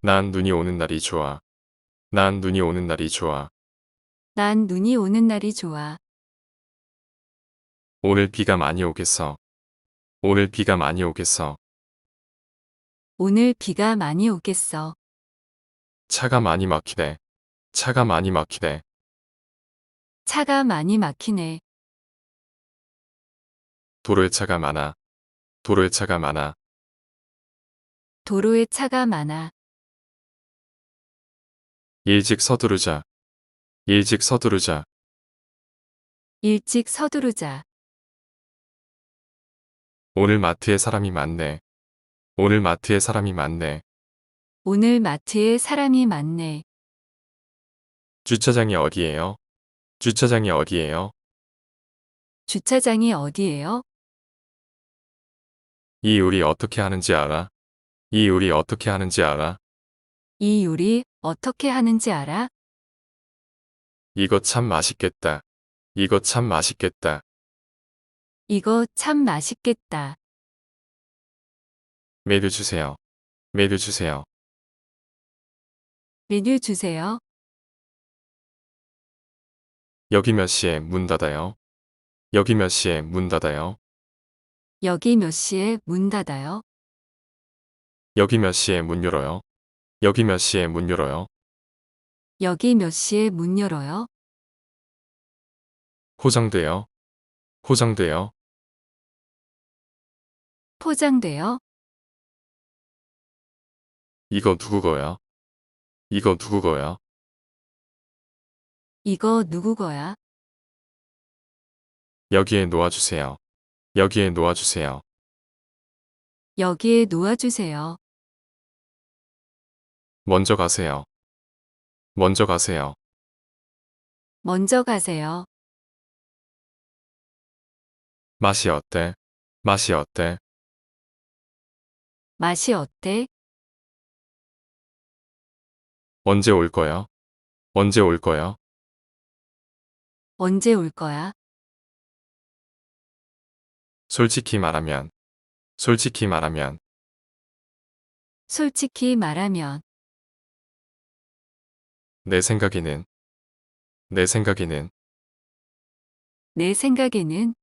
난 눈이 오는 날이 좋아. 난 눈이 오는 날이 좋아. 난 눈이 오는 날이 좋아. 오늘 비가 많이 오겠어. 오늘 비가 많이 오겠어. 오늘 비가 많이 오겠어. 차가 많이 막히네. 차가 많이 막히네. 차가 많이 막히네. 도로에 차가 많아. 도로에 차가 많아. 도로에 차가 많아. 일찍 서두르자. 일찍 서두르자. 일찍 서두르자. 오늘 마트에 사람이 많네. 오늘 마트에 사람이 많네. 오늘 마트에 사람이 많네. 주차장이 어디예요? 주차장이 어디예요? 주차장이 어디예요? 이 요리 어떻게 하는지 알아? 이 요리 어떻게 하는지 알아? 이 요리 어떻게 하는지 알아? 이거 참 맛있겠다. 이거 참 맛있겠다. 이거 참 맛있겠다. 메뉴 주세요. 메뉴 주세요. 메뉴 주세요. 여기 몇 시에 문 닫아요? 여기 몇 시에 문 닫아요? 여기 몇 시에 문 닫아요? 여기 몇 시에 문 열어요? 여기 몇 시에 문 열어요? 여기 몇 시에 문 열어요? 포장돼요? 포장돼요? 포장돼요? 이거 누구 거야? 이거 누구 거야? 이거 누구 거야? 여기에 놓아주세요. 여기에 놓아주세요. 여기에 놓아주세요. 먼저 가세요. 먼저 가세요. 먼저 가세요. 맛이 어때? 맛이 어때? 맛이 어때? 언제 올 거야? 언제 올 거야? 언제 올 거야? 솔직히 말하면, 솔직히 말하면, 솔직히 말하면 내 생각에는, 내 생각에는, 내 생각에는